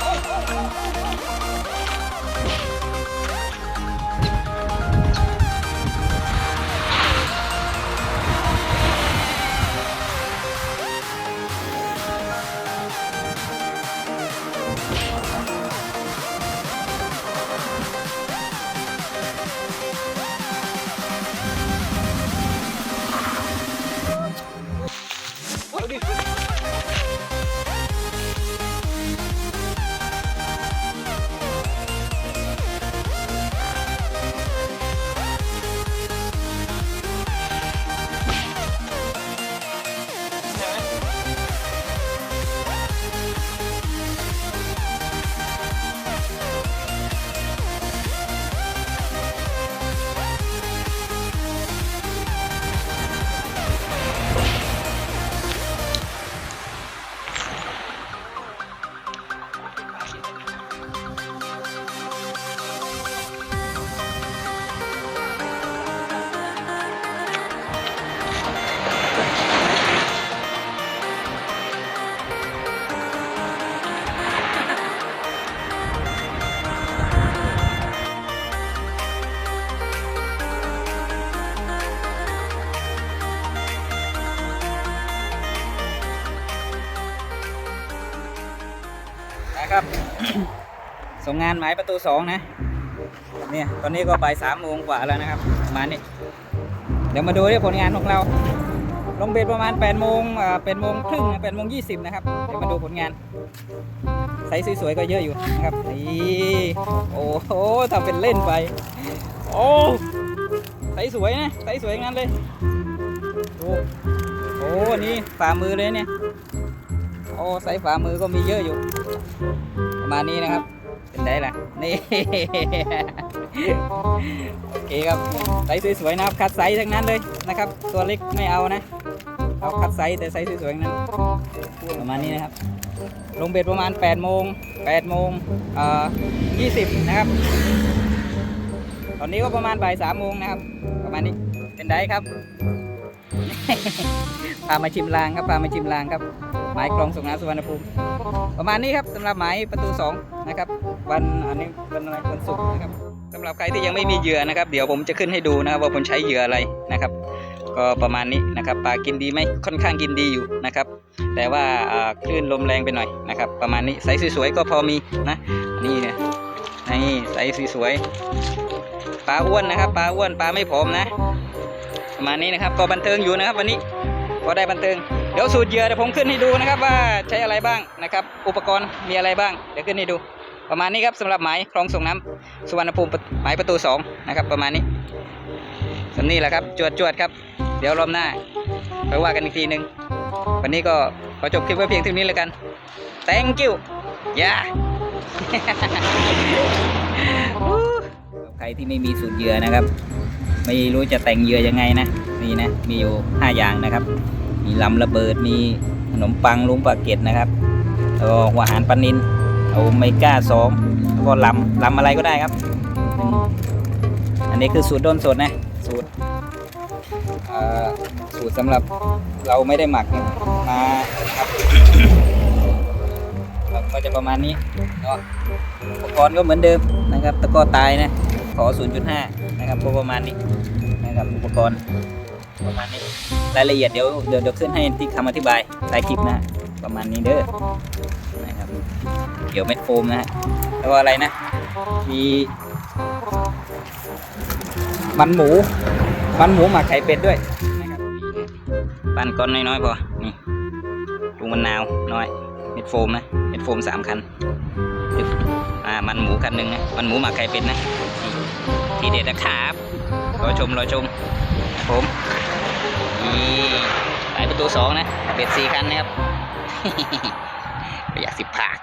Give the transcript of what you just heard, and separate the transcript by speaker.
Speaker 1: เอา นะครับ ส่งงานหมายประตูสองนะ เนี่ย ตอนนี้ก็บ่ายสามโมงกว่าแล้วนะครับประมาณนี้ เดี๋ยวมาดูที่ผลงานของเรา ลงเบ็ดประมาณ8ปดโมงอ่าแปดโมงครึ่งแปดโมงยี่สิบนะครับ เดี๋ยวมาดูผลงานไซส์สวยๆก็เยอะอยู่นะครับนี่โอ้โหทำเป็นเล่นไป โอ้ไซส์สวยนะไซส์สวยงั้นเลยโอ้โหนี่ฝ่ามือเลยเนี่ย โอ้ไซส์ฝ่ามือก็มีเยอะอยู่ ประมาณนี้นะครับ เป็นได้ละนี่ โอเคครับไซส์สวยๆนะครับ คัดไซส์ทั้งนั้นเลยนะครับ ตัวเล็กไม่เอานะ เอาคัดไซส์แต่ไซส์สวยๆนั้น ประมาณนี้นะครับ ลงเบ็ดประมาณ8โมง8โมงเอ่อ20 นะครับ ตอนนี้ก็ประมาณบ่าย3โมงนะครับ ประมาณนี้ เป็นได้ครับ พามาชิมลางครับ พามาชิมลางครับ หมายกรองส่งน้ำสุวรรณภูมิ ประมาณนี้ครับสำหรับหมายประตู 2 นะครับ วันอันนี้วันอะไรวันศุกร์นะครับสำหรับใครที่ยังไม่มีเหยื่อนะครับ เดี๋ยวผมจะขึ้นให้ดูนะครับว่าผมใช้เหยื่ออะไรนะครับ ก็ประมาณนี้นะครับปลากินดีไหมค่อนข้างกินดีอยู่นะครับ แต่ว่าคลื่นลมแรงไปหน่อยนะครับ ประมาณนี้ไซส์สวยๆก็พอมีนะนี่นะนี่ไซส์สวยๆปลาอ้วนนะครับปลาอ้วนปลาไม่ผอมนะประมาณนี้นะครับก็บันเทิงอยู่นะครับ วันนี้ก็ได้บันเทิง ดี๋ยวสูตรเหยื่อเดี๋ยวผมขึ้นให้ดูนะครับว่าใช้อะไรบ้างนะครับ อุปกรณ์มีอะไรบ้าง เดี๋ยวขึ้นให้ดู ประมาณนี้ครับสำหรับหมายคลองส่งน้ำสุวรรณภูมิหมายประตูสองนะครับประมาณนี้สำนี้แหละครับจวดจวดครับ เดี๋ยวรอบหน้าไปว่ากันอีกทีหนึ่งวันนี้ก็ขอจบคลิปไว้เพียงเท่านี้แล้วกัน thank you ย่าใครที่ไม่มีสูตรเยื่อนะครับ ไม่รู้จะแต่งเยื่อยังไงนะนี่นะมีอยู่ 5 อย่างนะครับ มีลำระเบิดมีขนมปังลุงปลาเก็ดนะครับแล้วก็หัวหารปลานินเอาไมก้าสองแล้วก็ลำลำอะไรก็ได้ครับ อันนี้คือสูตรด้นสดนะสูตรอ่อสูตรสำหรับเราไม่ได้หมักนะมาครับครับก็จะประมาณนี้เนาะอุปกรณ์ก็เหมือนเดิมนะครับตะก้อตายนะขอ 0.5 นะครับก็ประมาณนี้นะครับอุปกรณ์ ประมาณนี้รายละเอียดเดี๋ยวเดี๋ยวเดี๋ยวขึ้นให้ที่คำอธิบายใต้คลิปนะประมาณนี้เด้อนะครับเกี่ยวเม็ดโฟมนะฮะแล้วอะไรนะ มีมันหมู มันหมูหมักไข่เป็ดด้วยนะครับปั้นก้อนน้อยๆพอนี่ลูกมะนาวน้อยเม็ดโฟมนะเม็ดโฟมสามคันอ่ามันหมูคันหนึ่งนะมันหมูหมักไข่เป็ดนะนี่ทีเด็ดนะครับรอชมรอชมครับผม นี่สายประตูสองนะเบ็ดสี่คันนะครับประหยัดสิบผาก